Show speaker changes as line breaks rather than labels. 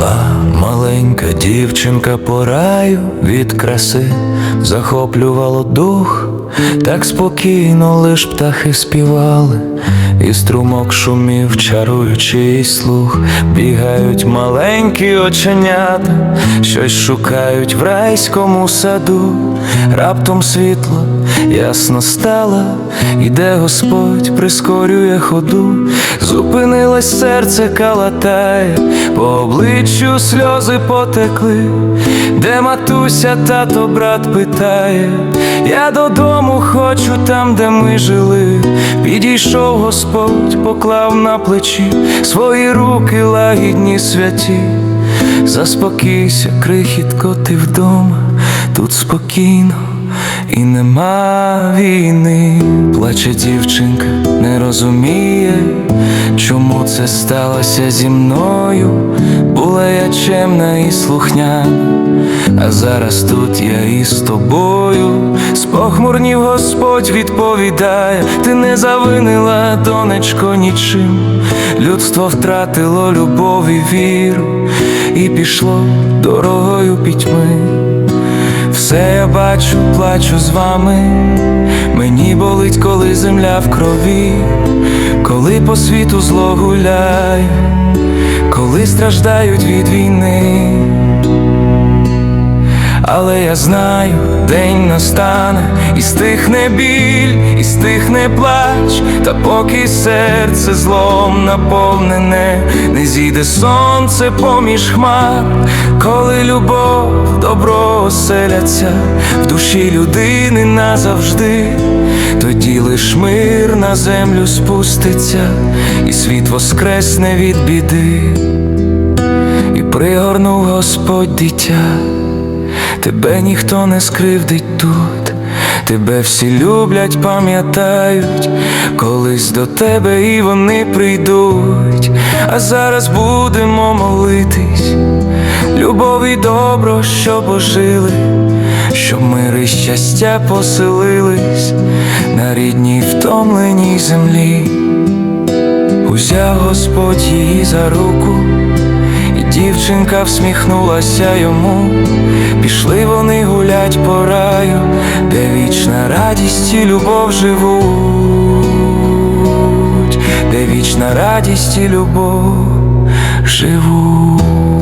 Йшла маленька дівчинка по раю від краси, захоплювало дух, так спокійно лиш птахи співали, і струмок шумів, чаруючи їй слух, бігають маленькі оченята, щось шукають в райському саду, раптом світло ясно стало, іде Господь, прискорює ходу, зупинилось серце калатає, по обличчю сльози потекли, де матуся, тато, брат питає, я додому хочу там, де ми жили. Підійшов Господь, поклав на плечі свої руки лагідні святі. Заспокійся, крихітко, ти вдома, тут спокійно і нема війни. Плаче дівчинка, не розуміє, чому це сталося зі мною. Була я чемна і слухняна, а зараз тут я із тобою. Спохмурнів Господь відповідає, ти не завинила, донечко, нічим. Людство втратило любов і віру, і пішло дорогою пітьми. Все я бачу, плачу з вами. Мені болить, коли земля в крові, коли по світу зло гуляє, коли страждають від війни. Але я знаю, день настане, і стихне біль, і стихне плач, та поки серце злом наповнене, не зійде сонце поміж хмар, коли любов, добро оселяться в душі людини назавжди, тоді лиш мир на землю спуститься, і світ воскресне від біди, і пригорнув Господь дитя. Тебе ніхто не скривдить тут, тебе всі люблять, пам'ятають, колись до тебе і вони прийдуть, а зараз будемо молитись, любов і добро, що пожили, щоб мир і щастя поселились на рідній втомленій землі. Узяв Господь її за руку. Дівчинка всміхнулася йому, пішли вони гулять по раю, де вічна радість і любов живуть, де вічна радість і любов живуть.